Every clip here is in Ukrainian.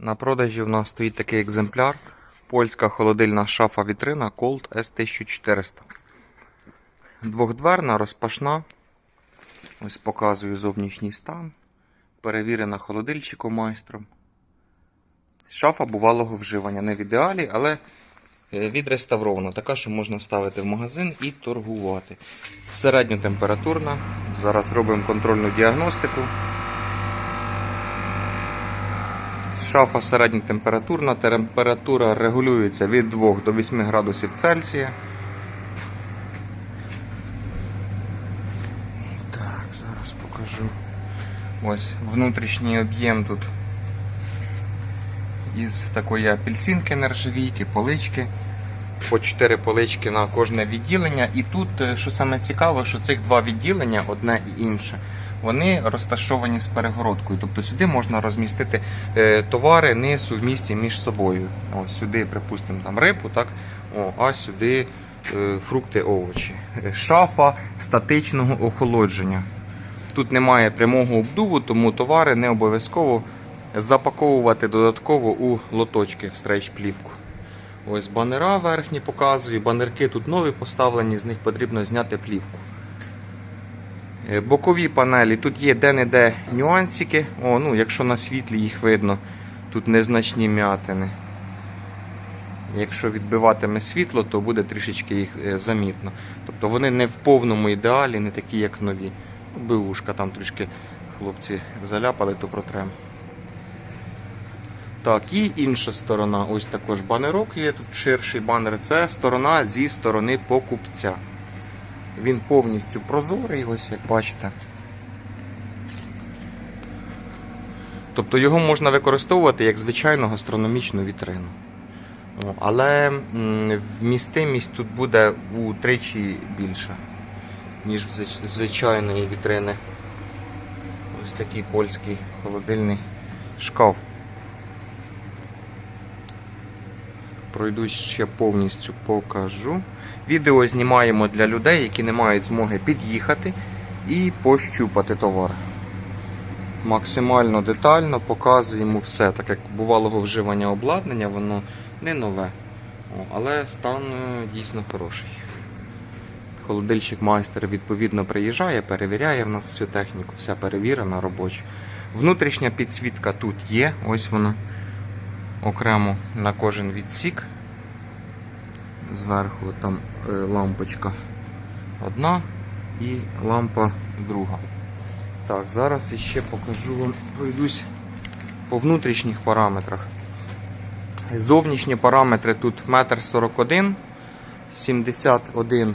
На продажі в нас стоїть такий екземпляр. Польська холодильна шафа вітрина Colt S1400. Двохдверна, розпашна. Ось показую зовнішній стан. Перевірена холодильчиком майстром. Шафа бувалого вживання. Не в ідеалі, але е, відреставрована. Така, що можна ставити в магазин і торгувати. Середньотемпературна. Зараз робимо контрольну діагностику. Шафа середньотемпературна, температура регулюється від 2 до 8 градусів Цельсія. Так, зараз покажу. Ось внутрішній об'єм тут із такої апельсинки нержавійки, полички. По 4 полички на кожне відділення. І тут, е, що саме цікаво, що цих два відділення, одне і інше, вони розташовані з перегородкою. Тобто сюди можна розмістити е, товари не сумісті між собою. Ось сюди, припустимо, там рибу, так? О, а сюди е, фрукти, овочі. Е, Шафа статичного охолодження. Тут немає прямого обдуву, тому товари не обов'язково запаковувати додатково у лоточки в стрейч-плівку. Ось банера верхні показую. Банерки тут нові поставлені, з них потрібно зняти плівку. Е, Бокові панелі тут є де-не-де нюансики. О, ну, якщо на світлі їх видно, тут незначні м'ятини. Якщо відбиватиме світло, то буде трішечки їх е, замітно. Тобто вони не в повному ідеалі, не такі, як нові. Ну, Бивушка там трішки хлопці заляпали, то протрем. Так, і інша сторона, ось також банерок є, тут ширший банер. Це сторона зі сторони покупця. Він повністю прозорий, ось як бачите. Тобто його можна використовувати як звичайну гастрономічну вітрину. Але вмістимість тут буде утричі більша, ніж в звичайної вітрини. Ось такий польський холодильний шкаф. Пройду ще повністю покажу. Відео знімаємо для людей, які не мають змоги під'їхати і пощупати товар. Максимально детально показуємо все, так як бувалого вживання обладнання, воно не нове, але стан е, дійсно хороший. Холодильщик майстер відповідно приїжджає, перевіряє в нас всю техніку, вся перевірена робоча. Внутрішня підсвітка тут є, ось вона окремо на кожен відсік. Зверху там е, лампочка одна і лампа друга. Так, зараз іще покажу вам, пройдусь по внутрішніх параметрах. Зовнішні параметри тут 1,41 м, 71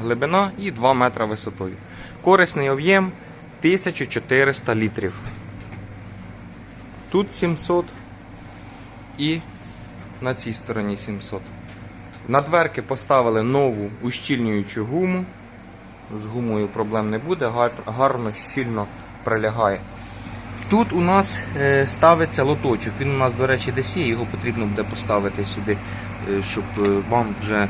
глибина і 2 метра висотою. Корисний об'єм 1400 літрів. Тут 700 і на цій стороні 700. На дверки поставили нову ущільнюючу гуму. З гумою проблем не буде, гарно, щільно прилягає. Тут у нас е, ставиться лоточок. Він у нас, до речі, десь є, його потрібно буде поставити сюди, е, щоб е, вам вже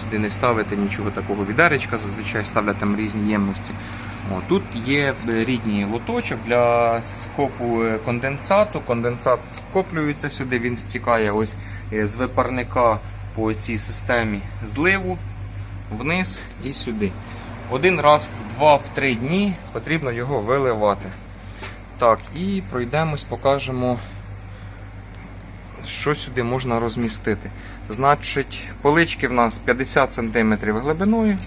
сюди не ставити нічого такого відеречка, зазвичай ставлять там різні ємності. О, тут є е, рідний лоточок для скопу е, конденсату. Конденсат скоплюється сюди, він стікає ось е, з випарника по цій системі зливу вниз і сюди. Один раз в 2-3 дні потрібно його виливати. Так, і пройдемось, покажемо, що сюди можна розмістити. Значить, полички в нас 50 см глибиною.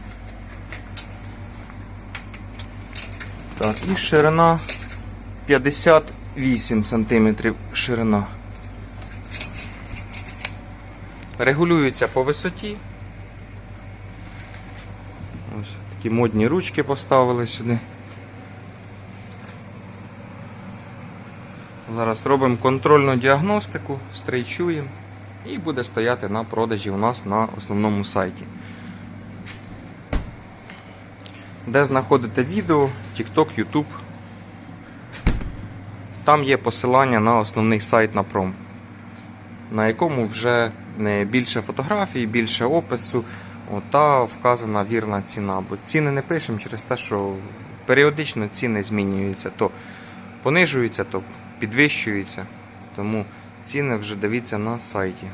Так, і ширина 58 см ширина. Регулюється по висоті. Ось такі модні ручки поставили сюди. Зараз робимо контрольну діагностику, стрейчуємо і буде стояти на продажі у нас на основному сайті. Де знаходите відео, TikTok, YouTube. Там є посилання на основний сайт на пром, на якому вже більше фотографій, більше опису та вказана вірна ціна. Бо ціни не пишемо через те, що періодично ціни змінюються, то понижуються, то підвищуються. Тому ціни вже дивіться на сайті.